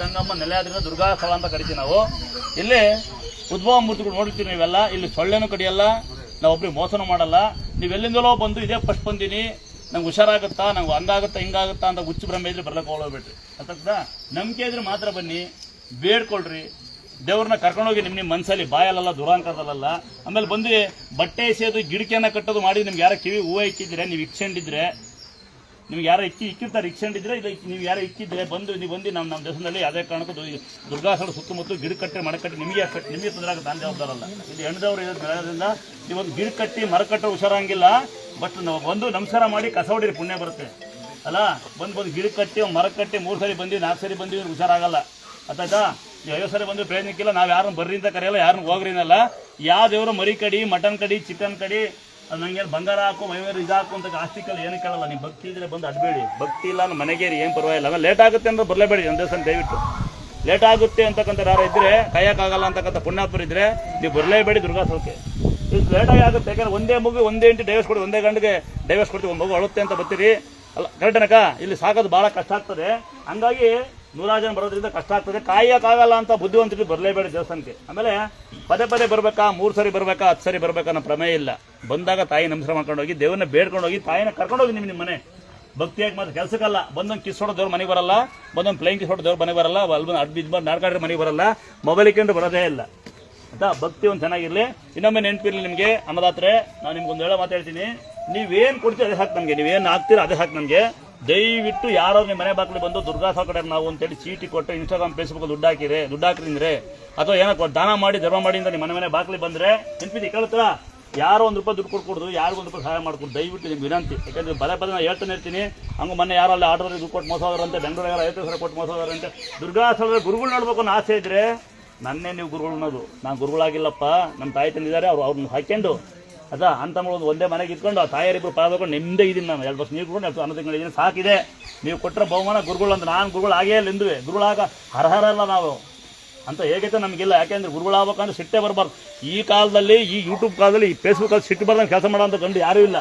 ಗಂಗಮ್ಮ ನೆಲೆಯಾದ್ರಿಂದ ದುರ್ಗಾ ಸ್ಥಳ ಅಂತ ಕರಿತೀವಿ ನಾವು. ಇಲ್ಲಿ ಉದ್ಭವ ಮೂರ್ತಿಗಳು ನೋಡಿರ್ತೀವಿ ನೀವೆಲ್ಲ. ಇಲ್ಲಿ ಸೊಳ್ಳೆನೂ ಕಡಿಯಲ್ಲ, ನಾವು ಒಬ್ರಿಗೆ ಮೋಸನೂ ಮಾಡಲ್ಲ. ನೀವೆಲ್ಲಿಂದಲೋ ಬಂದು ಇದೇ ಫಸ್ಟ್ ಬಂದೀನಿ, ನಂಗೆ ಹುಷಾರಾಗುತ್ತಾ, ನಂಗೆ ಹಂಗಾಗುತ್ತಾ, ಹಿಂಗಾಗುತ್ತಾ ಅಂತ ಹುಚ್ಚು ಭ್ರಮೆ ಇದ್ರೆ ಬರ್ಲಕ್ಕೆ ಹೋಗ್ಬೇಡ್ರಿ ಅರ್ಥಾಗ್ತಾ ನಂಬಿಕೆ ಇದ್ರೆ ಮಾತ್ರ ಬನ್ನಿ, ಬೇಡ್ಕೊಳ್ರಿ. ದೇವ್ರನ್ನ ಕರ್ಕೊಂಡೋಗಿ ನಿಮ್ಮ ನಿಮ್ಮ ಮನಸ್ಸಲ್ಲಿ ಬಾಯಲ್ಲ ದುರಾಂಕದಲ್ಲ ಆಮೇಲೆ ಬಂದು ಬಟ್ಟೆ ಎಸೆಯೋದು ಗಿಡಕೆನ ಕಟ್ಟೋದು ಮಾಡಿ ನಿಮ್ಗೆ ಯಾರೋ ಕಿವಿ ಹೂವು ಇಕ್ಕಿದ್ರೆ, ನೀವು ಇಕ್ಕೊಂಡಿದ್ರೆ ನಿಮ್ಗೆ ಯಾರೋ ಇಕ್ಕಿ ಇಕ್ಕಿರ್ತಾರೆ ಇಕ್ಕೊಂಡಿದ್ರೆ ಇಲ್ಲ ನೀವು ಯಾರೋ ಇಕ್ಕಿದ್ರೆ ಬಂದು ನೀವು ಬಂದು ನಮ್ಮ ನಮ್ಮ ದೇಶದಲ್ಲಿ ಯಾವುದೇ ಕಾರಣಕ್ಕೂ ದುರ್ಗಾಸನ ಸುತ್ತಮುತ್ತ ಗಿಡ ಕಟ್ಟೆ ಮರ ಕಟ್ಟಿ ನಿಮಗೆ ಎಫೆಕ್ಟ್ ನಿಮಗೆ ತೊಂದರೆ ಆಗುತ್ತೆ? ನಾನು ಜವಾಬ್ದಾರಲ್ಲ. ಇಲ್ಲಿ ಹೆಣ್ದವ್ರು ಬೆಳೆಯೋದ್ರಿಂದ ನೀವು ಒಂದು ಗಿಡ ಕಟ್ಟಿ ಮರ ಕಟ್ಟೋ ಹುಷಾರಂಗಿಲ್ಲ. ಬಟ್ ನಾವು ಬಂದು ನಮಸ್ಕಾರ ಮಾಡಿ ಕಸ ಹೊಡಿರಿ, ಪುಣ್ಯ ಬರುತ್ತೆ. ಅಲ್ಲ, ಬಂದು ಬಂದು ಗಿಡ ಕಟ್ಟಿ ಒಂದ್ ಮರ ಸರಿ ಬಂದು ನಾಲ್ಕು ಸರಿ ಬಂದು ಹುಷಾರಾಗಲ್ಲ. ಅರ್ಥಾಯ್ತಾ ನೀವು ಐವತ್ತು ಸರಿ ಬಂದು ಪ್ರಯತ್ನಕ್ಕಿಲ್ಲ, ನಾವು ಯಾರನ್ನು ಬರ್ರಿ ಅಂತ ಕರೆಯಲ್ಲ, ಯಾರನ್ನು ಹೋಗ್ರಿ ಅನ್ನಲ್ಲ. ಯಾವ ದೇವರು ಮರಿ ಕಡಿ, ಮಟನ್ ಕಡಿ ಚಿಕನ್ ಕಡಿ ಅದು ನಂಗೆ ಬಂಗಾರ ಹಾಕು, ಮೈಮೇಲೆ ಇದಾಕು ಅಂತ ಆಸ್ತಿಕಲ್ಲಿ ಏನು ಕೇಳಲ್ಲ. ನೀವು ಭಕ್ತಿ ಇದ್ರೆ ಬಂದು ಅಡ್ಬೇಡಿ. ಭಕ್ತಿ ಇಲ್ಲ ಅಂದ್ರೆ ಮನೆಗೆ ಏನು ಪರವಾಗಿಲ್ಲ. ಆಮೇಲೆ ಲೇಟ್ ಆಗುತ್ತೆ ಅಂದ್ರೆ ಬರಲೇಬೇಡಿ ನನ್ನ ದೇವಸ್ಥಾನ ದಯವಿಟ್ಟು. ಲೇಟ್ ಆಗುತ್ತೆ ಅಂತಕ್ಕಂಥ ಯಾರು ಇದ್ರೆ ಕಾಯಕ್ಕಾಗಲ್ಲ ಅಂತಕ್ಕಂಥ ಪುಣ್ಯಾತ್ಮರು ಇದ್ರೆ ನೀವು ಬರಲೇಬೇಡಿ ದುರ್ಗಾಸೋಕೆ ಇದು ಲೇಟಾಗಿ ಆಗುತ್ತೆ. ಯಾಕಂದ್ರೆ ಒಂದೇ ಮಗು, ಒಂದೇ ಇಂಟಿ ಡೈವರ್ಸ್ ಕೊಡಿ, ಒಂದೇ ಗಂಡಿಗೆ ಡೈವರ್ಸ್ ಕೊಡ್ತೀವಿ. ಒಂದು ಮಗು ಅಳುತ್ತೆ ಅಂತ ಬರ್ತೀರಿ. ಅಲ್ಲ ಕರೆಕ್ಟನಕ ಇಲ್ಲಿ ಸಾಕೋದು ಭಾಳ ಕಷ್ಟ ಆಗ್ತದೆ. ಹಂಗಾಗಿ ನೂರಾರು ಜನ ಬರೋದ್ರಿಂದ ಕಷ್ಟ ಆಗ್ತದೆ. ಕಾಯಕ್ಕಾಗಲ್ಲ ಅಂತ ಬುದ್ಧಿವಂತರಿಗೆ ಬರಲೇಬೇಡಿ ದೇವಸ್ಥಾನಕ್ಕೆ. ಆಮೇಲೆ ಪದೇ ಪದೇ ಬರಬೇಕಾ, ಮೂರು ಸರಿ ಬರಬೇಕಾ, ಹತ್ತು ಸರಿ ಬರಬೇಕಾ ಅನ್ನೋ ಪ್ರಮೇಯ ಇಲ್ಲ. ಬಂದಾಗ ತಾಯಿ ನಮಸ್ಕಾರ ಮಾಡ್ಕೊಂಡು ಹೋಗಿ ದೇವ್ರನ್ನ ಬೇಡ್ಕೊಂಡು ಹೋಗಿ ತಾಯಿನ ಕರ್ಕೊಂಡು ಹೋಗಿ ನಿಮ್ಮ ನಿಮ್ಮ ಮನೆ. ಭಕ್ತಿಯಾಗಿ ಮಾತ್ರ ಕೆಲಸಕ್ಕಲ್ಲ. ಬಂದೊಂದು ಕಿಸ್ ಹೊಡೋ ದೇವ್ರ ಮನೆಗೆ ಬರಲ್ಲ, ಬಂದೊಂದು ಪ್ಲೇನ್ ಕಿಸ್ ಹೊಡೋ ದೇವ್ರ ಮನೆಗೆ ಬರಲ್ಲ ಬಂದು ಅಡ್ ಬಿದ್ದು ನಾಡ್ಕಾಡ್ರೆ ಮನೆಗೆ ಬರಲ್ಲ ಮೊಬೈಲ್ ಇಕ್ಕೊಂಡು ಬರೋದೇ ಇಲ್ಲ. ಆಯ್ತಾ ಭಕ್ತಿ ಒಂದು ಚೆನ್ನಾಗಿರಲಿ. ಇನ್ನೊಮ್ಮೆ ನೆನಪಿರಲಿ ನಿಮಗೆ, ಅನ್ನದಾತ್ರೆ, ನಾನು ನಿಮ್ಗೊಂದು ಹೇಳೋ ಮಾತು ಹೇಳ್ತೀನಿ. ನೀವೇನು ಕೊಡ್ತೀರಿ ಅದೇ ಹಾಕಿ ನಮಗೆ, ನೀವೇನು ಹಾಕ್ತೀರ ಅದೇ ಹಾಕಿ ನಮಗೆ. ದಯವಿಟ್ಟು ಯಾರೋ ನಿಮ್ಮ ಮನೆ ಬಾಗಿಲು ಬಂದು ದುರ್ಗಾ ಸಾಕಡೆ ನಾವು ಅಂತೇಳಿ ಚೀಟಿ ಕೊಟ್ಟು ಇನ್ಸ್ಟಾಗ್ರಾಮ್ ಫೇಸ್ಬುಕ್ ದುಡ್ಡು ಹಾಕಿರಿ, ದುಡ್ಡು ಹಾಕಿದ್ರೆ ಅಥವಾ ಏನೋ ದಾನ ಮಾಡಿ, ಧರ್ಮ ಮಾಡಿ ಅಂತ ನಿಮ್ಮ ಮನೆ ಮನೆ ಬಾಗಿಲು ಬಂದರೆ ನೆನಪಿದೆ ಕೇಳುತ್ತಾ ಯಾರೋ ಒಂದು ರೂಪಾಯಿ ದುಡ್ಡು ಕೊಟ್ಕೊಡ್ದು, ಯಾರಿಗೂ ಒಂದು ರೂಪಾಯಿ ಸಹಾಯ ಮಾಡ್ಕೊಡು ದಯವಿಟ್ಟು ನಿಮ್ಗೆ ವಿನಂತಿ. ಯಾಕಂದ್ರೆ ಬಲ ಬಲ ನಾನು ಹೇಳ್ತಾನೆ ಇರ್ತೀನಿ ಹಂಗೆ ಮೊನ್ನೆ ಯಾರು ಅಲ್ಲಿ ಆರ್ಡರ್ ದುಡ್ಡು ಕೊಟ್ಟು ಮೋಸ ಹೋದ್ರಂತೆ ಬೆಂಗಳೂರಾಗ ಐದು ಸಾವಿರ ಕೊಟ್ಟು ಮೋಸ ಹೋದ್ರಂತೆ ದುರ್ಗಾ ಸ್ಥಳದ ಗುರುಗಳು ನೋಡ್ಬೇಕು ಅನ್ನೋ ಆಸೆ ಇದ್ರೆ ನನ್ನೇ ನೀವು ಗುರುಗಳು ಅನ್ನೋದು ನಾನು ಗುರುಗಳಾಗಿಲ್ಲಪ್ಪ. ನಮ್ಮ ತಾಯಿ ತಂದಿದ್ದಾರೆ, ಅವ್ರು ಅವ್ರನ್ನ ಹಾಕ್ಕೊಂಡು ಅದ ಅಂತ ಒಂದು ಒಂದೇ ಮನೆಗೆ ಇದ್ಕೊಂಡು, ಆ ತಾಯಿಯರಿಬ್ರು ಪಾಲ್ಕೊಂಡು ನಿಮ್ಮದೇ ಇದ್ದೀನಿ ನಾನು. ಎರಡು ವರ್ಷ ನೀವು ಕೂಡ ಅನ್ನೋ ತಿಂಗಳಿದ್ದೀನಿ ಸಾಕಿದೆ. ನೀವು ಕೊಟ್ಟರೆ ಬಹುಮಾನ ಗುರುಗಳು ಅಂತ ನಾನು ಗುರುಗಳು ಆಗೇ ಇಲ್ಲ ಎಂದುವೆ. ಗುರುಗಳಾಗ ಅರ್ಹರಲ್ಲ ನಾವು. ಅಂತ ಹೇಗೈತೆ ನಮಗಿಲ್ಲ. ಯಾಕೆಂದ್ರೆ ಗುರುಗಳಾಗಬೇಕಂದ್ರೆ ಸಿಟ್ಟೆ ಬರಬಾರ್ದು. ಈ ಕಾಲದಲ್ಲಿ, ಈ ಯೂಟ್ಯೂಬ್ ಕಾಲದಲ್ಲಿ, ಈ ಫೇಸ್ಬುಕ್ಕಲ್ಲಿ ಸಿಟ್ಟು ಬರ್ದಂಗೆ ಕೆಲಸ ಮಾಡೋ ಅಂತ ಗಂಡು ಯಾರೂ ಇಲ್ಲ.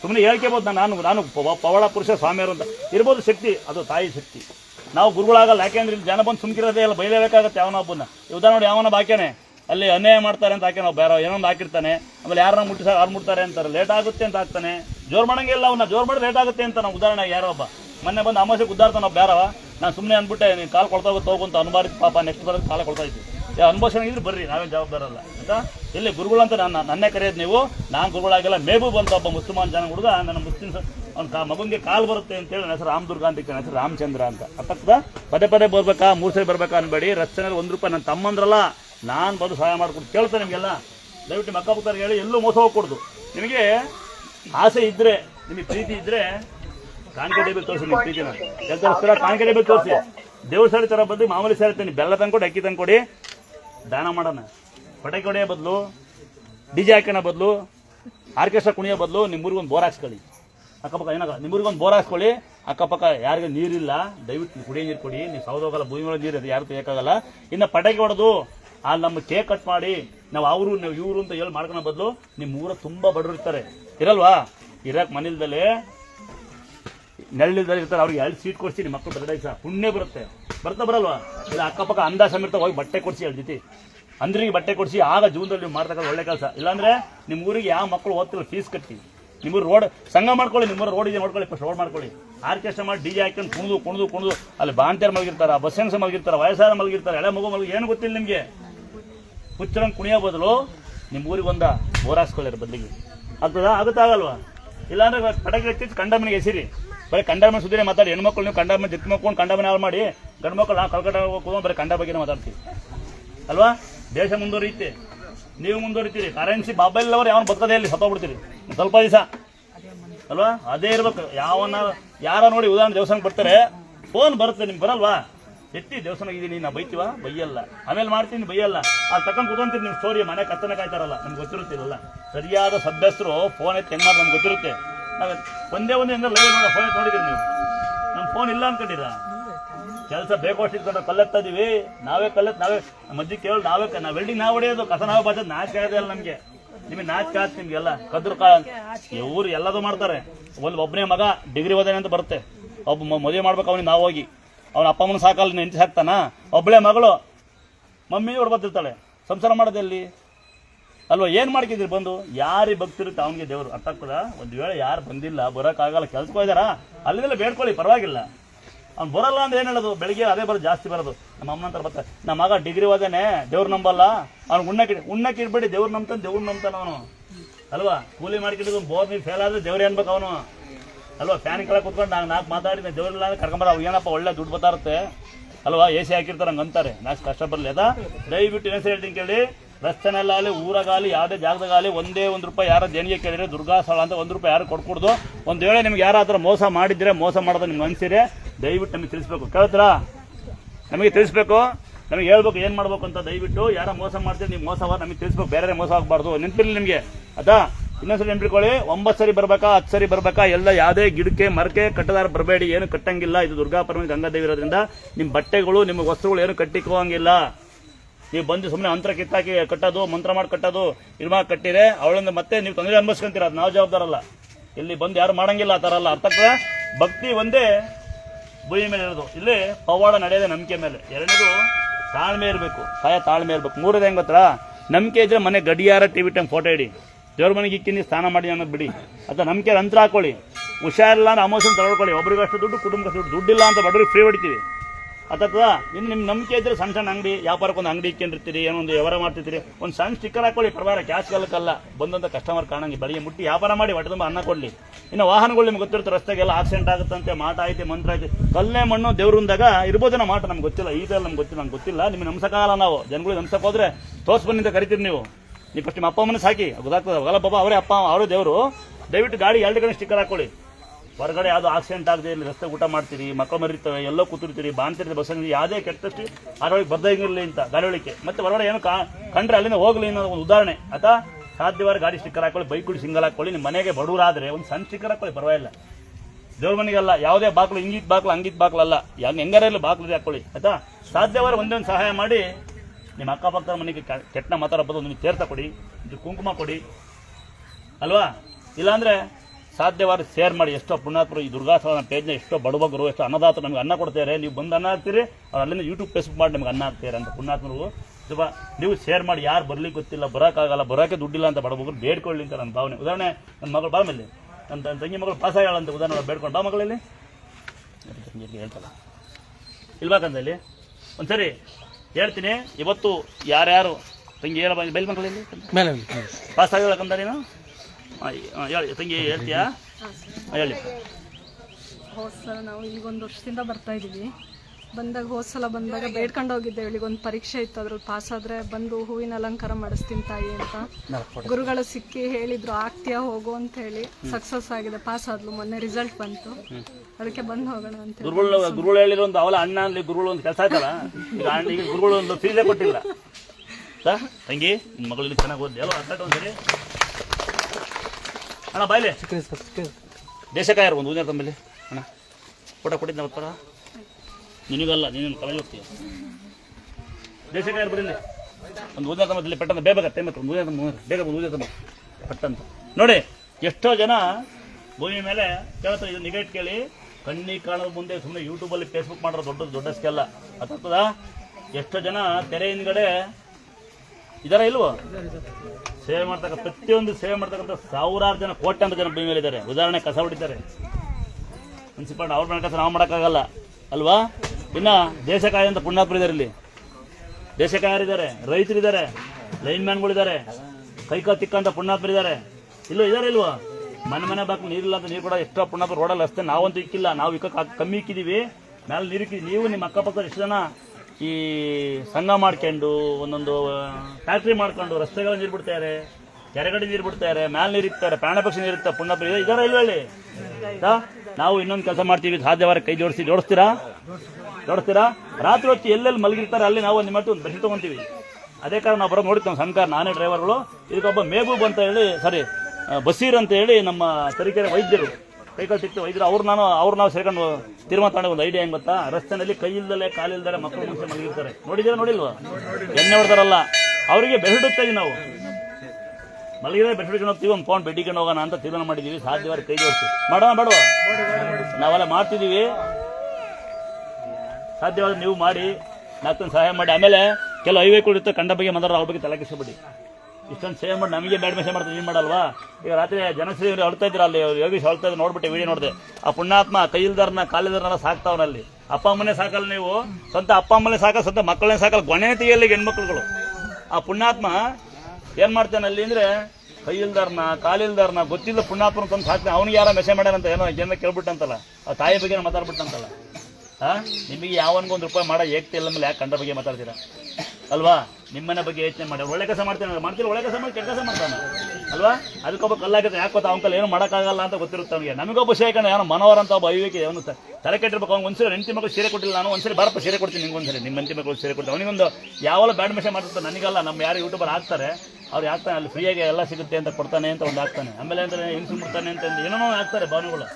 ಸುಮ್ಮನೆ ಹೇಳ್ಕೋಬೋದು ನಾನು. ನಾನು ಪವ- ಪವಾಡ ಪುರುಷ ಸ್ವಾಮಿಯರು ಅಂತ. ಇರ್ಬೋದು ಶಕ್ತಿ. ಅದು ತಾಯಿ ಶಕ್ತಿ. ನಾವು ಗುರುಗಳಾಗಲ್ಲ. ಯಾಕೆಂದ್ರೆ ಜನ ಬಂದು ಸುಮ್ಕಿರೋದೇ ಇಲ್ಲ. ಬೈಲೇಬೇಕಾಗತ್ತೆ ಯಾವನ ಒಬ್ಬನ ಉದಾಹರಣೆ ನೋಡಿ, ಯಾವನ ಬಾಕ್ಯಾನೆ. ಅಲ್ಲಿ ಅನ್ಯಾಯ ಮಾಡ್ತಾರೆ ಅಂತ ಹಾಕಿ ನಾವು ಬೇರೆ ಏನೋ ಒಂದು ಹಾಕಿರ್ತಾನೆ. ಆಮೇಲೆ ಯಾರನ್ನ ಮುಟ್ಟಿಸ ಯಾರು ಮುಟ್ತಾರೆ ಅಂತಾರೆ. ಲೇಟ್ ಆಗುತ್ತೆ ಅಂತ ಹಾಕ್ತಾನೆ. ಜೋರು ಮಾಡೋಂಗಿಲ್ಲ ಅವನ್ನ ಜೋರು ಮಾಡಿ ಲೇಟ್ ಆಗುತ್ತೆ ಅಂತ ನಾವು ಉದಾಹರಣೆ ಯಾರೋ ಒಬ್ಬ. ಮೊನ್ನೆ ಬಂದು ಅಮಾಸೆ ಗುದ್ದಾಡ್ತಾನೆ ನಾವು ಬೇರವ. ನಾನು ಸುಮ್ಮನೆ ಅಂದ್ಬಿಟ್ಟೆ, ನೀನು ಕಾಲು ಕೊಡ್ತಾ ಹೋಗುತ್ತೆ ಅಂತ ಅನುಮಾರಿತ ಪಾಪ ನೆಕ್ಸ್ಟ್ ಬರೋದು ಕಾಲ ಕೊಡ್ತಾ ಇದ್ದೀವಿ ಯಾ ಅನುಭವಿಸಿದ್ರೆ ಬರ್ರಿ, ನಾವೇನು ಜವಾಬ್ದಾರಲ್ಲ ಆಯ್ತಾ? ಇಲ್ಲಿ ಗುರುಗಳು ಅಂತ ನಾನು ನನ್ನೇ ಕರೆಯೋದು ನೀವು. ನಾನು ಗುರುಗಳಾಗಿಲ್ಲ ಮೇಬು ಬಂತ ಒಬ್ಬ ಮುಸ್ಲಿಮಾನ್ ಜನ ಹುಡುಗ, ನನ್ನ ಮುಸ್ಲಿಂ ಅವ್ನು ಕಾ ಮಗುಂಗೆ ಕಾಲು ಬರುತ್ತೆ ಅಂತೇಳಿ ನನ್ನ ಹೆಸರು ರಾಮದುರ್ಗ ಅಂತ ನನ್ನ ಹೆಸರು ರಾಮಚಂದ್ರ ಅಂತ. ಅರ್ಥದ ಪದೇ ಪದೇ ಬರ್ಬೇಕಾ, ಮೂರು ಸರಿ ಬರ್ಬೇಕಾ ಅನ್ಬೇಡಿ. ರಚನೆ ಒಂದು ರೂಪಾಯಿ ನನ್ನ ತಮ್ಮಂದ್ರಲ್ಲ. ನಾನು ಬಂದು ಸಹಾಯ ಮಾಡಿಕೊಡ್ತು ಕೇಳ್ತೇನೆ ನಿಮಗೆಲ್ಲ. ದಯವಿಟ್ಟು ನಿಮ್ಮ ಅಕ್ಕಪಕ್ಕರಿಗೆ ಹೇಳಿ, ಎಲ್ಲೂ ಮೋಸ ಹೋಗ್ಕೊಡ್ದು. ನಿಮಗೆ ಆಸೆ ಇದ್ರೆ, ನಿಮಗೆ ಪ್ರೀತಿ ಇದ್ದರೆ ಕಾಣಿಕೆ ಟೇಬಲ್ ತೋರಿಸಿ ನಿಮ್ಮ ಪ್ರೀತಿನ. ಕೆಲಸ ಕಾಣಿಕೆ ಡೇಬಲ್ ತೋರಿಸಿ. ದೇವ್ರ ಸಾರಿ ಥರ ಬಂದು ಮಾಮೂಲಿ ಸಾರಿ ತನ್ನಿ. ಬೆಲ್ಲ ತಂದ್ಕೊಡಿ, ಅಕ್ಕಿ ತಂದ್ಕೊಡಿ. ದಾನ ಮಾಡೋಣ. ಪಟಾಕಿ ಹೊಡೆಯೋ ಬದಲು, ಡಿ ಜೆ ಹಾಕೋಣ ಬದಲು, ಆರ್ಕೆಸ್ಟ್ರಾ ಕುಣಿಯೋ ಬದಲು ನಿಮ್ಮೂರಿಗೊಂದು ಬೋರ್ ಹಾಕ್ಸ್ಕೊಳ್ಳಿ. ಅಕ್ಕಪಕ್ಕ ಏನಾಗ ನಿಮ್ಮೂರಿಗೊಂದು ಬೋರ್ ಹಾಕ್ಸ್ಕೊಳ್ಳಿ. ಅಕ್ಕಪಕ್ಕ ಯಾರಿಗೂ ನೀರಿಲ್ಲ. ದಯವಿಟ್ಟು ಕುಡಿಯೋ ನೀರು ಕೊಡಿ. ನೀವು ಸೌದೋಗಲ್ಲ, ಭೂಮಿ ಒಳಗೆ ನೀರು ಯಾರು ಬೇಕಾಗಲ್ಲ. ಇನ್ನು ಪಟಾಕಿ ಹೊಡೆದು ಅಲ್ಲಿ ನಮ್ಮ ಕೇಕ್ ಕಟ್ ಮಾಡಿ, ನಾವು ಅವರು, ನಾವು ಇವರು ಅಂತ ಹೇಳಿ ಮಾಡ್ಕೊಳೋ ಬದಲು ನಿಮ್ಮ ಊರ ತುಂಬ ಬಡವರು ಇರ್ತಾರೆ. ಇರಲ್ವಾ? ಇರಕ್ಕೆ ಮನೆಲ್ದಲ್ಲೇ ನೆಳ್ಳಿಲ್ದಲ್ಲಿ ಇರ್ತಾರೆ. ಅವ್ರಿಗೆ ಎರಡು ಸೀಟ್ ಕೊಡಿಸಿ, ನಿಮ್ಮ ಮಕ್ಕಳು ಸಹ ಪುಣ್ಯ ಬರುತ್ತೆ. ಬರ್ತಾ ಬರಲ್ವಾ? ಇಲ್ಲ, ಅಕ್ಕಪಕ್ಕ ಅಂದ ಸಮೇತ ಹೋಗಿ ಬಟ್ಟೆ ಕೊಡಿಸಿ ಎರಡು ಜೊತೆ. ಅಂದ್ರಿಗೆ ಬಟ್ಟೆ ಕೊಡಿಸಿ, ಆಗ ಜೂನ್ದಲ್ಲಿ ನೀವು ಮಾಡ್ತಕ್ಕಂಥ ಒಳ್ಳೆ ಕೆಲಸ. ಇಲ್ಲಾಂದ್ರೆ ನಿಮ್ಮ ಊರಿಗೆ ಯಾವ ಮಕ್ಕಳು ಓದ್ತಿಲ್ಲ ಫೀಸ್ ಕಟ್ಟಿ. ನಿಮ್ಮ ರೋಡ್ ಸಂಘ ಮಾಡ್ಕೊಳ್ಳಿ, ನಿಮ್ಮ ರೋಡ್ ಇದೆ ಮಾಡ್ಕೊಳ್ಳಿ ಫಸ್ಟ್ ರೋಡ್ ಮಾಡ್ಕೊಳ್ಳಿ. ಆರ್ಕೆಸ್ಟ್ರಾ ಮಾಡಿ, ಡಿ ಜೆ ಹಾಕೊಂಡು ಕುಣಿದು ಕುಣಿದು ಕುಣಿದು, ಅಲ್ಲಿ ಬಾಂತ್ಯರ್ ಮಲಗಿರ್ತಾರೆ ಬಸ್ ಹೆಂಗ್ಸ ಮಲಗಿರ್ತಾರೆ, ವಯಸ್ಸಾದ ಮಲಗಿರ್ತಾರೆ, ಎಳೆ ಮಗು ಮಲಗಿ, ಏನು ಗೊತ್ತಿಲ್ಲ ನಿಮಗೆ? ಹುಚ್ಚರಂಗ್ ಕುಣಿಯೋ ಬದಲು ನಿಮ್ಮ ಊರಿಗೆ ಒಂದ ಬೋರಾಸ್ಕೊಳ್ಳಿರ ಬದಲಿಗೆ. ಆಗ್ತದ? ಆಗುತ್ತಾಗಲ್ವಾ ಇಲ್ಲಾಂದ್ರೆ ಪಟಾಕಿ ಹಚ್ಚಿ ಕಂಡಮನಿಗೆ ಎಸಿರಿ. ಬರೀ ಕಂಡಮನ ಸುದ್ದಿನೇ ಮಾತಾಡಿ, ಹೆಣ್ಮಕ್ಳು ನೀವು ಕಂಡಮನ ಜೊತೆ ಮಕ್ಕೊಂಡು ಕಂಡಮನ ಹಾಳು ಮಾಡಿ? ಗಂಡು ಮಕ್ಕಳು ನಾವು ಕಲ್ಕಟ್ಟ ಹೋಗ್ಕೊಂಡು ಬರೀ ಕಂಡ ಬಗ್ಗೆನೇ ಮಾತಾಡ್ತೀವಿ ಅಲ್ವಾ? ದೇಶ ಮುಂದುವರಿಯುತ್ತೆ. ನೀವು ಮುಂದುವರಿತೀರಿ. ಕರೆನ್ಸಿ ಬಾಬಲ್ಲವರು ಯಾವ ಯಾವನು ಬರ್ತದೆ ಇಲ್ಲಿ ಸತ್ತೋಗ್ಬಿಡ್ತೀರಿ ಸ್ವಲ್ಪ ದಿವಸ. ಅಲ್ವಾ? ಅದೇ ಇರ್ಬೇಕು. ಯಾವನ್ನ ಯಾರ ನೋಡಿ ಉದಾಹರಣೆ ದೇವಸ್ಥಾನಕ್ಕೆ ಬರ್ತಾರೆ, ಫೋನ್ ಬರುತ್ತೆ, ನಿಮ್ಗೆ ಬರಲ್ವಾ? ಎತ್ತಿ ದೇವಸ್ಥಾನ ನಾ ಬೈತೀವ? ಬೈಯಲ್ಲ. ಆಮೇಲೆ ಮಾಡ್ತೀನಿ, ಬೈಯಲ್ಲ. ಅಲ್ಲಿ ತಕೊಂಡು ಕೂತ್ಕೊಂತೀನಿ ನಿಮ್ಮ ಸ್ಟೋರಿ ಮನೆ ಕತ್ತನ ಕಾಯ್ತಾರಲ್ಲ, ನಮ್ಗೆ ಗೊತ್ತಿರುತ್ತಿಲ್ಲ ಸರಿಯಾದ ಸದಸ್ಯರು ಫೋನ್ ಎತ್ತಿ ಹೆಂಗ್ ಮಾಡಿ ನಮ್ಗೆ ಗೊತ್ತಿರುತ್ತೆ. ನಾವೇ ಒಂದೇ ಒಂದೇ ಅಂದ್ರೆ ಲೈವ್ ನೋಡ ಫೋನ್ ನೋಡಿದ್ರಿ ನೀವು. ನಮ್ಮ ಫೋನ್ ಇಲ್ಲ ಅನ್ಕೊಂಡಿರ ಕೆಲಸ ಬೇಕು ಅಷ್ಟು ಇಟ್ಕೊಂಡ್ರೆ ಕಲ್ಲೆತ್ತಾ ಇದೀವಿ. ನಾವೇ ಕಲ್ಲೆತ್, ನಾವೇ ಮಜ್ಜಿ ಕೇಳಿ ನಾವೇ ನಾವು ವೆಲ್ಡಿಂಗ್ ನಾವು ಹೊಡೆಯೋದು, ಕಸ ನಾವು ಬಾಚೋದು, ನಾಚಿಕೆ ಆಗೋದೇ ಅಲ್ಲ ನಮಗೆ. ನಿಮಗೆ ನಾಚಿಕೆ ನಿಮ್ಗೆ ನಿಮಗೆಲ್ಲ. ಕದ್ರು ಕಾ ಇವ್ರು ಎಲ್ಲದೂ ಮಾಡ್ತಾರೆ. ಒಂದು ಒಬ್ಬನೇ ಮಗ ಡಿಗ್ರಿ ಓದಾನೆ ಅಂತ ಬರುತ್ತೆ. ಒಬ್ಬ ಮದುವೆ ಮಾಡ್ಬೇಕು ಅವನಿಗೆ, ನಾವು ಹೋಗಿ. ಅವನ ಅಪ್ಪ ಅಮ್ಮನ ಸಾಕಲ್ಲ ನೆಂಟಿ ಸಾಕ್ತಾನ? ಒಬ್ಬಳೇ ಮಗಳು. ಮಮ್ಮಿ ಅವ್ರು ಬರ್ತಿರ್ತಾಳೆ ಸಂಸಾರ ಮಾಡೋದೆಲ್ಲಿ ಅಲ್ವಾ, ಏನು ಮಾಡ್ಕಿದ್ದೀರಿ ಬಂದು? ಯಾರಿಗೆ ಭಕ್ತಿರುತ್ತೆ ಅವನಿಗೆ ದೇವರು? ಅರ್ಥ ಆಗ್ತದ? ಒಂದು ವೇಳೆ ಯಾರು ಬಂದಿಲ್ಲ, ಬರೋಕ್ಕಾಗಲ್ಲ, ಕೆಲ್ಸಕ್ಕೆ ಹೋಯ್ದಾರ ಅಲ್ಲಿಂದಲೇ ಬೇಡ್ಕೊಳ್ಳಿ, ಪರವಾಗಿಲ್ಲ. ಅವ್ನು ಬರಲ್ಲ ಅಂದ್ರೆ ಏನು ಹೇಳೋದು? ಬೆಳಿಗ್ಗೆ ಅದೇ ಬರೋದು, ಜಾಸ್ತಿ ಬರೋದು. ನಮ್ಮ ಅಮ್ಮನ ಹತ್ರ ಬರ್ತಾರೆ ನಮ್ಮ ಮಗ ಡಿಗ್ರಿ ಹೋದಾನೆ ದೇವ್ರು ನಂಬಲ್ಲ. ಅವ್ನು ಉಣ್ಣಕ್ಕೆ ಉಣ್ಣಕ್ಕೆ ಇಡ್ಬೇಡಿ ದೇವ್ರು ನಂಬ್ತಾನೆ ದೇವ್ರು ನಂಬ್ತಾನೆ ಅವನು. ಅಲ್ವಾ? ಕೂಲಿ ಮಾಡ್ಕೊಂಡಿದ್ದು, ಬೋರ್ ನೀರು ಫೇಲ್ ಆದ್ರೆ ದೇವ್ರು ಏನ್ಬೇಕು ಅವನು? ಅಲ್ವಾ ಫ್ಯಾನ್ ಕೆಳಗೆ ಕುತ್ಕೊಂಡು ನಾನು ನಾಲ್ಕು ಮಾತಾಡಿದ್ದೆ. ದೇವ್ರಿಲ್ಲ ಅಂದ್ರೆ ಕರ್ಕೊಂಬರ ಅವ್ ಏನಪ್ಪ, ಒಳ್ಳೆ ದುಡ್ಡು ಬರ್ತಾ ಇರುತ್ತೆ. ಅಲ್ವಾ ಎ ಸಿ ಹಾಕಿರ್ತಾರೆ, ಹಂಗೆ ಅಂತಾರೆ. ನಾಲ್ಕು ಕಷ್ಟ ಬರಲಿ ಅದ? ದಯವಿಟ್ಟು ಏನು ಹೇಳ್ತೀನಿ ಕೇಳಿ. ರಸ್ತೆನಲ್ಲಾಗಲಿ ಊರಾಗಲಿ ಯಾವುದೇ ಜಾಗದಾಗಲಿ ಒಂದೇ ಒಂದು ರೂಪಾಯಿ ಯಾರ ದೇಣಿಗೆ ಕೇಳಿದ್ರೆ ದುರ್ಗಾ ಸ್ಥಳ ಅಂತ ಒಂದು ರೂಪಾಯಿ ಯಾರು ಕೊಟ್ಕೊಡ್ದು ಒಂದು ವೇಳೆ ನಿಮ್ಗೆ ಯಾರಾದರೂ ಮೋಸ ಮಾಡಿದ್ರೆ ಮೋಸ ಮಾಡೋದು ನಿಮ್ಗೆ ಅನ್ಸಿದ್ರೆ ದಯವಿಟ್ಟು ನಮಗೆ ತಿಳಿಸ್ಬೇಕು. ಕೇಳ್ತೀರಾ? ನಮಗೆ ತಿಳಿಸ್ಬೇಕು. ನಮಗೆ ಹೇಳ್ಬೇಕು ಏನು ಮಾಡ್ಬೇಕು ಅಂತ ದಯವಿಟ್ಟು. ಯಾರ ಮೋಸ ಮಾಡ್ತೀರಿ ನೀವು ಮೋಸವ ನಮಗೆ ತಿಳಿಸ್ಬೇಕು. ಬೇರೆ ಮೋಸ ಆಗಬಾರ್ದು. ನೆನಪಿರಲಿ ನಿಮಗೆ. ಅದಾ? ಇನ್ನೊಂದ್ಸರಿ ನೆನ್ಪಿಟ್ಕೊಳ್ಳಿ ಒಂಬತ್ತು ಸರಿ ಬರ್ಬೇಕಾ, ಹತ್ತು ಸರಿ ಬರ್ಬೇಕಾ, ಎಲ್ಲ ಯಾವುದೇ ಗಿಡಕ್ಕೆ, ಮರಕ್ಕೆ ಕಟ್ಟದಾರ ಬರಬೇಡಿ, ಏನು ಕಟ್ಟಂಗಿಲ್ಲ. ಇದು ದುರ್ಗಾ ಪರಮೇಶ್ವರಿ ಗಂಗಾದೇವಿ ಇರೋದ್ರಿಂದ ನಿಮ್ಮ ಬಟ್ಟೆಗಳು, ನಿಮ್ಮ ವಸ್ತ್ರಗಳು ಏನು ಕಟ್ಟಿಕೋಂಗಿಲ್ಲ ನೀವು ಬಂದು ಸುಮ್ಮನೆ ಅಂತರ ಕಿತ್ತಾಕಿ ಕಟ್ಟೋದು, ಮಂತ್ರ ಮಾಡಿ ಕಟ್ಟೋದು ಇರ್ಮಾ ಕಟ್ಟಿದೆ ಅವಳಿಂದ ಮತ್ತೆ ನೀವು ತೊಂದರೆ ಅನ್ಭವಿಸ್ಕೊಂತೀರ, ಅದು ನಾವು ಜವಾಬ್ದಾರಲ್ಲ. ಇಲ್ಲಿ ಬಂದು ಯಾರು ಮಾಡಂಗಿಲ್ಲ ಆ ಥರ ಅಲ್ಲ. ಅರ್ಥಕ್ಕೆ ಭಕ್ತಿ ಒಂದೇ ಭೂಮಿ ಮೇಲೆ ಇರೋದು. ಇಲ್ಲಿ ಪವಾಡ ನಡೆಯೋದೇ ನಂಬಿಕೆ ಮೇಲೆ. ಎರಡನೇದು ತಾಳ್ಮೆ ಇರಬೇಕು. ಕಾಯ ತಾಳ್ಮೆ ಇರಬೇಕು. ಮೂರದೇ ಹೆಂಗ್ ಗೊತ್ತಾ ನಂಬಿಕೆ ಇದ್ರೆ ಮನೆ ಗಡಿಯಾರ ಟಿವಿ ಟೈಮ್ ಫೋಟೋ ಇಡಿ. ದೇವ್ರ ಮನೆಗೆ ಇಕ್ಕಿ ನೀವು ಸ್ನಾನ ಮಾಡಿ ಅನ್ನೋದು ಬಿಡಿ. ಅಥವಾ ನಂಬಿಕೆ ಅಂತರ ಹಾಕೊಳ್ಳಿ. ಹುಷಾರಿಲ್ಲ ಅಂದ್ರೆ ಅಮೋಷನ್ ತಗೊಳ್ಕೊಳ್ಳಿ ಒಬ್ರಿಗಷ್ಟು ದುಡ್ಡು, ಕುಟುಂಬಕ್ಕೆ ದುಡ್ಡು, ದುಡ್ಡಿಲ್ಲ ಅಂತ ಬಡವ್ರಿಗೆ ಫ್ರೀ ಹೊಡಿತೀವಿ. ಅಥವಾ ಇನ್ನು ನಿಮ್ಮ ನಂಬಿಕೆ ಇದ್ದರೆ ಸಣ್ಣ ಸಣ್ಣ ಅಂಗಡಿ, ವ್ಯಾಪಾರಕ್ಕೆ ಒಂದು ಅಂಗಡಿ ಇಕ್ಕೊಂಡಿರ್ತೀರಿ, ಏನೋ ಒಂದು ವ್ಯವಹಾರ ಮಾಡ್ತಿರ್ತೀರಿ. ಒಂದು ಸಣ್ಣ ಸ್ಟಿಕ್ಕರ್ ಹಾಕೊಳ್ಳಿ ಪರವಾಗಿಲ್ಲ ಕ್ಯಾಶ್ ಕಲ್ಲಕ್ಕಲ್ಲ ಬಂದಂಥ ಕಸ್ಟಮರ್ ಕಾಣಂಗೆ ಬೆಳಿಗ್ಗೆ ಮುಟ್ಟಿ ವ್ಯಾಪಾರ ಮಾಡಿ ಹೊಟ್ಟೆ ತುಂಬ ಅನ್ನ ಕೊಡಲಿ. ಇನ್ನು ವಾಹನಗಳು ನಿಮ್ಗೆ ಗೊತ್ತಿರುತ್ತೆ, ರಸ್ತೆಗೆಲ್ಲ ಆಕ್ಸಿಡೆಂಟ್ ಆಗುತ್ತಂತೆ ಮಾಟ ಐತೆ ಮಂತ್ರ ಐತೆ ಕಲ್ಲೇ ಮಣ್ಣು ದೇವ್ರಿಂದಾಗ ಇರ್ಬೋದೇನೋ ಮಾಟ ನಮ್ಗೆ ಗೊತ್ತಿಲ್ಲ. ಈ ಥರ ನಮ್ಗೆ ಗೊತ್ತಿಲ್ಲ ನಮ್ಗೆ ಗೊತ್ತಿಲ್ಲ. ನಿಮ್ಗೆ ನಮ್ಸಕ್ಕಾಗಲ್ಲ ನಾವು. ಜನಗಳಿಗೆ ನಮ್ಸಕ್ಕೆ ಹೋದ್ರೆ ತೋರ್ಸ್ ಬನ್ನಿ ಅಂತ ಕರಿತೀರಿ ನೀವು. ನೀವು ಫಸ್ಟ್ ನಿಮ್ಮ ಅಪ್ಪ ಅಮ್ಮನ ಸಾಕಿ. ಗೊತ್ತಾಗ್ತದೆ? ಅಲ್ಲ ಬಾಬಾ ಅವರೇ ಅಪ್ಪ ಅವರೇ ದೇವರು. ದಯವಿಟ್ಟು ಗಾಡಿ ಎರಡು ಕಡೆ ಸ್ಟಿಕ್ಕರ್ ಹಾಕೊಳ್ಳಿ. ಹೊರಗಡೆ ಯಾವುದು ಆಕ್ಸಿಡೆಂಟ್ ಆಗದೆ ಇಲ್ಲಿ ರಸ್ತೆ ಊಟ ಮಾಡ್ತೀರಿ ಮಕ್ಕಳು ಮರಿತವೆ, ಎಲ್ಲೋ ಕೂತಿರ್ತೀರಿ, ಬಾಣ್ತಿರ್ತೀರಿ ಬಸ್ಸಲ್ಲಿ ಯಾವುದೇ ಕೆಟ್ಟಷ್ಟು ಅದರೊಳಗೆ ಇರಲಿ ಅಂತ ಗಾಡಿ ಒಳಗೆ ಮತ್ತೆ ಹೊರಗಡೆ ಏನು ಕಂಡ್ರೆ ಅಲ್ಲಿಂದ ಹೋಗ್ಲಿ ಅನ್ನೋದು ಒಂದು ಉದಾಹರಣೆ. ಅಥವಾ ಸಾಧ್ಯವಾದ ಗಾಡಿ ಸ್ಟಿಕ್ಕರ್ ಹಾಕೊಳ್ಳಿ ಬೈಕ್ಗಳು ಸಿಂಗಲ್ ಹಾಕೊಳ್ಳಿ, ನಿಮ್ಮ ಮನೆಗೆ ಬಡವರಾದ್ರೆ ಒಂದು ಸಣ್ಣ ಸ್ಟಿಕ್ಕರ್ ಹಾಕೊಳ್ಳಿ, ಪರವಾಗಿಲ್ಲ. ದೇವ್ರ ಮನೆಗಲ್ಲ ಯಾವುದೇ ಬಾಕ್ಲು, ಹಿಂಗಿದ್ ಬಾಕ್ಲು, ಹಂಗಿದ್ ಬಾಕ್ಲು ಅಲ್ಲ ಹೆಂಗ್ ಹೆಂಗಾರ ಇಲ್ಲ ಬಾಕ್ಲು ಹಾಕೊಳ್ಳಿ, ಆಯ್ತಾ? ಸಾಧ್ಯವಾರ ಒಂದೊಂದು ಒಂದು ಸಹಾಯ ಮಾಡಿ. ನಿಮ್ಮ ಅಕ್ಕಪಕ್ಕದ ಮನೆಗೆ ಕೆಟ್ಟನ ಮಾತಾಡೋ ಮಾತಾಡಬಹುದು ನಿಮಗೆ ತೀರ್ಥ ಕೊಡಿ ಇದು ಕುಂಕುಮ ಕೊಡಿ. ಅಲ್ವಾ? ಇಲ್ಲಾಂದರೆ ಸಾಧ್ಯವಾದ ಶೇರ್ ಮಾಡಿ ಎಷ್ಟೋ ಪುಣ್ಯಾತ್ಮರು ಈ ದುರ್ಗಾಸನ ಪೇಜ್ನ ಎಷ್ಟೋ ಬಡಬಗರು ಎಷ್ಟೋ ಅನ್ನದಾತರು ನಮಗೆ ಅನ್ನ ಕೊಡ್ತಾರೆ. ನೀವು ಬಂದು ಅನ್ನ ಹಾಕ್ತೀರಿ, ಅವ್ರು ಅಲ್ಲಿಂದ ಯೂಟ್ಯೂಬ್ ಫೇಸ್ಬುಕ್ ಮಾಡಿ ನಮಗೆ ಅನ್ನ ಹಾಕ್ತಾರೆ ಅಂತ ಪುಣ್ಯಾತ್ಮರು. ಅಥವಾ ನೀವು ಶೇರ್ ಮಾಡಿ ಯಾರು ಬರ್ಲಿಕ್ಕೆ ಗೊತ್ತಿಲ್ಲ, ಬರೋಕ್ಕಾಗಲ್ಲ ಬರೋಕ್ಕೆ ದುಡ್ಡಿಲ್ಲ ಅಂತ ಬಡಬಗರು ಬೇಡ್ಕೊಳ್ಳಿ ಅಂತ ನನ್ನ ಭಾವನೆ. ಉದಾಹರಣೆ, ನನ್ನ ಮಗಳು ಬಾ ಮೇಲೆ ನನ್ನ ನನ್ನ ತಂಗಿ ಮಗಳು ಪಾಸ್ ಅಂತ ಉದಾಹರಣೆ ಬೇಡ್ಕೊಂಡು ಬಾ ಮಗಳಲ್ಲಿ. ಹೇಳ್ತಲ್ಲ. ಇಲ್ವಾಕಂದ ಒಂದು ಒಂದ್ಸರಿ. ಹೇಳ್ತೀನಿ ಇವತ್ತು ಯಾರ್ಯಾರು ತಂಗಿ ಹೇಳ ಬೈಲ್ ಮಕ್ಕಳಲ್ಲಿ ಮೇಲೆ ಪಾಸ್ ಆಗಿಲ್ಲಕಂದ ನೀನು? ಹಾಂ ಹೇಳಿ ತಂಗಿ ಹೇಳ್ತೀಯಾ? ಹೇಳಿ. ಹೋದ್ ಸರ್ ನಾವು ಒಂದು ವರ್ಷದಿಂದ ಬರ್ತಾ ಇದ್ದೀವಿ ಬಂದಾಗ ಹೋದ ಸಲ ಬಂದಾಗ ಬೇಡ್ಕೊಂಡು ಹೋಗಿದ್ದೆ ಇಲ್ಲಿಗೊಂದು ಪರೀಕ್ಷೆ ಇತ್ತು ಅದ್ರಲ್ಲಿ ಪಾಸ್ ಆದ್ರೆ ಬಂದು ಹೂವಿನ ಅಲಂಕಾರ ಮಾಡಿಸ್ತೀನಿ ತಾಯಿ ಅಂತ. ಗುರುಗಳು ಸಿಕ್ಕಿ ಹೇಳಿದ್ರು ಆಗ್ತೀಯಾ ಹೋಗು ಅಂತ ಹೇಳಿ. ಸಕ್ಸಸ್ ಆಗಿದೆ ಪಾಸ್ ಆದ್ಲು ಮೊನ್ನೆ ರಿಸಲ್ಟ್ ಬಂತು. ಅದಕ್ಕೆ ಬಂದು ಹೋಗೋಣ ಅಂತ ಹೇಳಿ. ಗುರುಗಳು ಗುರುಗಳು ಹೇಳಿರೋ ಒಂದು ಅವಲ ಅಣ್ಣ ಅಲ್ಲಿ ಗುರುಗಳು ಒಂದು ಕೆಲಸ ಆಯ್ತಲ್ಲ? ಈಗ ಅಣ್ಣ ಈಗ ಗುರುಗಳು ಒಂದು ಫೀಸೇ ಕೊಟ್ಟಿಲ್ಲ. ಸಾ ತಂಗಿ ನಿನ್ನ ಮಗಳು ಇಲ್ಲಿ ಚೆನ್ನಾಗಿ ಓದಿ ಅಲ್ವಾ? ಅರ್ಥ ಒಂದ್ಸರಿ ಅಣ್ಣ ಬಾಯ್ಲೆ. ದೇಶಕಾಯರು ಒಂದು ಉದಾರ ತಮ್ಮಲ್ಲಿ? ಅಣ್ಣ ಫೋಟೋ ಕೊಟ್ಟಿದ್ದ ಅವತ್ತರ ನಿನಗಲ್ಲ, ನೀನು ಕಳೆದು ಹೋಗ್ತೀಯ ದೇಶಕಾಯರು ಬಿಡಿ ಒಂದು ಉದಾರ ತಮ್ಮದಲ್ಲಿ ಪಟ್ಟಂತ ಬೇಗ ಟೈಮ್ ಒಂದು ಉದಾರ ತಮ್ಮ ಬೇಗ ಉದಾರ ತಮ್ಮ ಪಟ್ಟಂತ. ನೋಡಿ, ಎಷ್ಟೋ ಜನ ಭೂಮಿ ಮೇಲೆ ಕೇಳ್ತಾರೆ, ಇದು ನಿಗೇಟ್ ಕೇಳಿ. ಕಣ್ಣಿ ಕಾಣದ ಮುಂದೆ ಸುಮ್ಮನೆ ಯೂಟ್ಯೂಬಲ್ಲಿ ಫೇಸ್ಬುಕ್ ಮಾಡೋರು ದೊಡ್ಡ ದೊಡ್ಡ ಸ್ಕೆಲ್ಲ. ಅರ್ಥದ ಎಷ್ಟೋ ಜನ ತೆರೆ ಹಿಂದ್ಗಡೆ ಇದಾರ ಇಲ್ವೋ? ಸೇವೆ ಮಾಡ್ತಕ್ಕ, ಪ್ರತಿಯೊಂದು ಸೇವೆ ಮಾಡ್ತಕ್ಕಂಥ ಸಾವಿರಾರು ಜನ, ಕೋಟ್ಯಾಂತರ ಜನ ಭೂಮಿ ಮೇಲೆ ಇದ್ದಾರೆ ಉದಾಹರಣೆ ಕಸ ಹೊಡಿತಾರೆ. ಮುನ್ಸಿಪಾಲ್ ಅವ್ರ ಮನೆ ಕಸ ನಾವು ಮಾಡೋಕ್ಕಾಗಲ್ಲ. ಅಲ್ವಾ? ಇನ್ನ ದೇಶ ಕಾಯಂತ ದೇಶಕಾಯರಿದ್ದಾರೆ ಇಲ್ಲಿ. ದೇಶ ರೈತರು ಇದ್ದಾರೆ ಲೈನ್ ಮ್ಯಾನ್ಗಳಿದ್ದಾರೆ ಕೈಕ ತಿಕ್ಕಂತ ಪುಣ್ಯಾತ್ಮರಿದ್ದಾರೆ ಇಲ್ಲೋ ಇದಾರೆ ಇಲ್ವಾ? ಮನೆ ಮನೆ ಬಾಕ್ ನೀರಿಲ್ಲ ಅಂತ ನೀರು ಕೂಡ ಎಷ್ಟೋ ಪುಣ್ಣಾಪುರ ರೋಡಲ್ಲಿ ಅಷ್ಟೇ ನಾವಂತೂ ಇಕ್ಕಿಲ್ಲ, ನಾವು ಇಕ್ಕ ಕಮ್ಮಿ ಇಕ್ಕಿದೀವಿ. ಮೇಲೆ ನೀರು ಇಕ್ಕಿದ್ವಿ ನೀವು ನಿಮ್ಮ ಅಕ್ಕಪಕ್ಕ ಎಷ್ಟು ಜನ ಈ ಸಂಘ ಮಾಡ್ಕೊಂಡು, ಒಂದೊಂದು ಫ್ಯಾಕ್ಟ್ರಿ ಮಾಡ್ಕೊಂಡು ರಸ್ತೆಗಳ ನೀರು ಬಿಡ್ತಾರೆ ಕೆರೆಗಡೆ ನೀರು ಬಿಡ್ತಾರೆ ಮ್ಯಾಲ ನೀರು ಇರ್ತಾರೆ ಪ್ರಾಣ ಪಕ್ಷಿ ನೀರು ಇರ್ತಾರೆ ಪುಣ್ಯಾತ್ಮರು ಇದಾರೆ ಇಲ್ಲ? ನಾವು ಇನ್ನೊಂದು ಕೆಲಸ ಮಾಡ್ತೀವಿ ಸಾಧ್ಯವಾರ ಕೈ ಜೋಡಿಸಿ, ಜೋಡಿಸ್ತೀರಾ? ಜೋಡಿಸ್ತೀರಾ ರಾತ್ರಿ ಹೊತ್ತು ಎಲ್ಲೆಲ್ಲಿ ಮಲಗಿರ್ತಾರೆ ಅಲ್ಲಿ ನಾವು ನಿಮ್ಮ ಒಂದು ಬೆಸ್ಟ್ ತೊಗೊಂತೀವಿ. ಅದೇ ಕಾರಣ ನಾವು ಬರೋ ನಮ್ಮ ಸಂಕಾರ ನಾನೇ ಡ್ರೈವರ್ಗಳು ಇದಕ್ಕೊಬ್ಬ ಮೇಬೂಬ್ ಅಂತ ಹೇಳಿ ಸಾರಿ ಬಸೀರ್ ಅಂತ ಹೇಳಿ ನಮ್ಮ ತರೀಕೆರೆ ವೈದ್ಯರು. ಕೈಕಾಲು ಸಿಕ್ತು ವೈದ್ಯರು. ಅವ್ರು ನಾನು, ಅವ್ರು ನಾವು ಸೇರ್ಕೊಂಡು ತೀರ್ಮಾನ ತಗೊಂಡು ಒಂದು ಐಡಿಯಾ ಹೆಂಗ್ ಗೊತ್ತಾ? ರಸ್ತೆನಲ್ಲಿ ಕೈ ಇಲ್ದಲೆ ಕಾಲಿಲ್ದಲೆ ಮಕ್ಕಳು ಮುಂಚೆ ಮಲಗಿರ್ತಾರೆ. ನೋಡಿದ್ದೀರಾ, ನೋಡಿಲ್ವಾ? ಎಣ್ಣೆ ಹೊಡೆದಾರಲ್ಲ. ಅವರಿಗೆ ಇದೀವಿ ನಾವು. ಮಲಗಿದ್ರೆ ಬೆಡ್ ಹಿಡ್ಕೊಂಡು ಹೋಗ್ತೀವಿ, ಒಂದು ಫೋನ್ ಬೆಡ್ಡಿಕೊಂಡು ಹೋಗೋಣ ಅಂತ ತೀರ್ಮಾನ ಮಾಡಿದ್ದೀವಿ ಸಾಧ್ಯವಾದ ಕೈ ಜೋಡಿಸಿ. ಮಾಡೋಣ ಬೇಡವಾ ನಾವೆಲ್ಲ ಮಾಡ್ತಿದೀವಿ. ಸಾಧ್ಯವಾದ್ರೆ ನೀವು ಮಾಡಿ ನಾಲ್ಕು ಸಹಾಯ ಮಾಡಿ. ಆಮೇಲೆ ಕೆಲವು ಹೈವೇಗಳು ಇರ್ತವೆ ಕಂಡ ಬಗ್ಗೆ ಮಾತಾಡೋ ಅವ್ರ ಬಗ್ಗೆ ತಲೆ ಕೆಡಿಸ್ಬಿಡಿ ಇಷ್ಟೊಂದು ಸೇವೆ ಮಾಡಿ, ನಮಗೆ ಬ್ಯಾಡ್ ಮೆಸೇಜ್ ಮಾಡ್ತೀವಿ ನೀವು ಮಾಡಲ್ವಾ? ಈಗ ರಾತ್ರಿ ಜನಶ್ರೀ ಅಳ್ತಾ ಇದ್ರು ಅಲ್ಲಿ ಯೋಗೀಶ್ ಅಳ್ತಾ ಇದ್ರು, ನೋಡ್ಬಿಟ್ಟೆ ವಿಡಿಯೋ ನೋಡಿದೆ. ಆ ಪುಣ್ಯಾತ್ಮ ಕೈಲ್ದಾರನ ಕಾಲಿದಾರನ ಸಾಕ್ತಾವನಲ್ಲಿ ಅಪ್ಪ ಅಮ್ಮನೇ ಸಾಕಲ್ಲ ನೀವು? ಸ್ವಂತ ಅಪ್ಪ ಅಮ್ಮನೇ ಸಾಕ ಸ್ವಂತ ಮಕ್ಕಳನ್ನೇ ಸಾಕಲ್ಲ ಗೊನೆ ತೆಗೆಯಲ್ಲಿ ಹೆಣ್ಮಕ್ಳುಗಳು. ಆ ಪುಣ್ಯಾತ್ಮ ಏನು ಮಾಡ್ತಾನೆ ಅಲ್ಲಿ ಅಂದ್ರೆ, ಕೈಯಿಲ್ದಾರ್ನ, ಕಾಲಿಲ್ದಾರ್ನ ಗೊತ್ತಿಲ್ಲ ಪುಣ್ಯಾತ್ಮನ ತಂದು ಸಾಕ್ತಾನೆ. ಅವ್ನಿಗೆ ಯಾರ ಮೆಸೇಜ್ ಮಾಡ್ಯಾರಂತ, ಏನೋ ಜನ ಕೇಳ್ಬಿಟ್ಟಂತಲ್ಲ. ಆ ತಾಯಿ ಬಗ್ಗೆ ಮಾತಾಡ್ಬಿಟ್ಟಂತಲ್ಲ. ಆ ನಿಮಗೆ ಯಾವನ್ಗೊಂದು ರೂಪಾಯಿ ಮಾಡೋ, ಏಕ್ತಿ ಇಲ್ಲ ಮೇಲೆ ಯಾಕೆ ಕಂಡ ಬಗ್ಗೆ ಮಾತಾಡ್ತೀರಾ? ಅಲ್ವಾ? ನಿಮ್ಮನೆ ಬಗ್ಗೆ ಯೋಚನೆ ಮಾಡಿ ಒಳ್ಳೆ ಕೆಲಸ ಮಾಡ್ತೀನಿ ಮಾಡ್ತೀರಿ? ಒಳ್ಳೆ ಕೆಲಸ ಮಾಡಿ ಕೆಟ್ಟ ಕೆಲಸ ಮಾಡ್ತಾನೆ. ಅಲ್ವಾ? ಅದಕ್ಕೊಬ್ಬ ಕಲ್ಲಾಗುತ್ತೆ ಯಾಕೆ ಗೊತ್ತಾ? ಅವನ ಏನು ಮಾಡೋಕ್ಕಾಗಲ್ಲ ಅಂತ ಗೊತ್ತಿರುತ್ತೆ ಅವನಿಗೆ. ನಮಗೊಬ್ಬ ಶೇಖರಣೆ ಏನೋ ಮನೋಹರ ಅಂತ ಒಬ್ಬ ಅವಿವೇಕಿ ಅವನು ತಲೆ ಕೆಟ್ಟಿರ್ಬೇಕು. ಅವ್ನು ಒಂದ್ಸರಿ ಹೆಂಡತಿ ಮಕ್ಕಳು ಸೀರೆ ಕೊಟ್ಟಿಲ್ಲ, ನಾನು ಒಂದ್ಸರಿ ಬಾರಪ್ಪ ಸೀರೆ ಕೊಡ್ತೀನಿ ನಿಮ್ಗೆ ಒಂದ್ಸರಿ. ನಿಮ್ಮ ಹೆಂಡತಿ ಮಕ್ಕಳು ಸೀರೆ ಕೊಡ್ತೀನಿ. ಅವನಿಗೊಂದು ಯಾವಲ್ಲ ಬ್ಯಾಡ್ ಮಿಷನ್ ಮಾಡ್ತಾರೆ ನನಗಲ್ಲ, ನಮ್ಮ ಯಾರು ಯೂಟ್ಯೂಬರ್ ಹಾಕ್ತಾರೆ. ಅವ್ರು ಹಾಕ್ತಾನೆ ಅಲ್ಲಿ ಫ್ರೀಯಾಗಿ ಎಲ್ಲ ಸಿಗುತ್ತೆ ಅಂತ ಕೊಡ್ತಾನೆ ಅಂತ ಒಂದು ಹಾಕ್ತಾನೆ. ಆಮೇಲೆ ಅಂದರೆ ಹೆಂಗ್ಸು ಕೊಡ್ತಾನೆ ಅಂತ ಏನೋ ಹಾಕ್ತಾರೆ ಭಾವನೆಗಳು.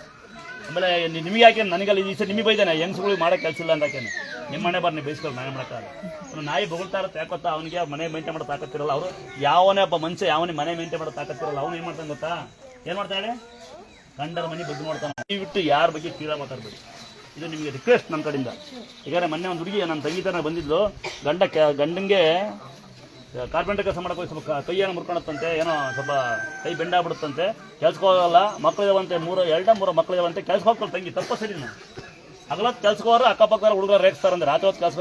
ಆಮೇಲೆ ನಿಮಗೆ ಯಾಕೆ ನನಗಲ್ಲ ಈ ಸರಿ ನಿಮಗೆ ಬೈದಾನೆ ಹೆಂಗ್ಸ್ಗಳಿಗೆ ಮಾಡೋ ಕೆಲಸ ಇಲ್ಲ ಅಂತ ಹಾಕೇನೆ ನಿಮ್ಮ ಮನೆ ಬರ್ನಿ ಬೈಸ್ಕೊಂಡು ಮನೆ ಮಾಡೋಕ್ಕಾಗಲ್ಲ. ಅವ್ನು ನಾಯಿ ಬೊಗಳ್ತಾ ಇರುತ್ತೆ, ಯಾಕೆ ಗೊತ್ತಾ? ಅವನಿಗೆ ಮನೆ ಮೇಂಟೈನ್ ಮಾಡೋ ತಾಕತ್ತಿರಲ್ಲ ಅವರು ಯಾವನೇ ಒಬ್ಬ ಮನುಷ್ಯ ಯಾವನೇ ಮನೆ ಮೇಂಟೈನ್ ಮಾಡೋ ತಾಕತ್ತಿರಲ್ಲ ಅವನು ಏನು ಮಾಡ್ತಾನೆ ಗೊತ್ತಾ? ಏನು ಮಾಡ್ತಾಳೆ ಗಂಡರ ಮನೆ ಬಗ್ಗೆ ಮಾಡ್ತಾನೆ ಬಿಟ್ಟು ಯಾರ ಬಗ್ಗೆ ಕೀಳ ಮಾತಾಡಬೇಡಿ. ಇದು ನಿಮಗೆ ರಿಕ್ವೆಸ್ಟ್ ನನ್ನ ಕಡೆಯಿಂದ. ಈಗಾರೆ ಮೊನ್ನೆ ಒಂದು ಹುಡುಗಿ ನನ್ನ ತಂಗಿ ಥರ ಬಂದಿದ್ಲು. ಗಂಡ ಕ- ಗಂಡಂಗೆ ಕಾರ್ಪೆಂಟರ್ ಕೆಲಸ ಮಾಡಕ್ಕೆ ಹೋಗಿ ಸ್ವಲ್ಪ ಕೈಯನ್ನು ಮುರ್ಕೊಳತ್ತಂತೆ, ಏನೋ ಸ್ವಲ್ಪ ಕೈ ಬೆಂಡಾಗ್ಬಿಡುತ್ತಂತೆ ಕೆಲ್ಸಕ್ಕೆ ಹೋಗಲ್ಲ ಮಕ್ಕಳಿದಾವಂತೆ ಮೂರು, ಎರಡ ಮೂರು ಮಕ್ಕಳಿದಾವಂತೆ ಕೆಲ್ಸಕ್ಕೆ ಹೋಗ್ತಾರೆ ತಂಗಿ, ತಪ್ಪ ಸರಿನಾ? ಹಗಲತ್ತು ಕೆಲ್ಸಕ್ಕೆ ಹೋದ್ರೆ ಅಕ್ಕಪಕ್ಕ ಹುಡುಗರು ರೇಗಿಸ್ತಾರಂದ್ರೆ ರಾತ್ರಿ ಹೊತ್ತು ಕೆಲಸ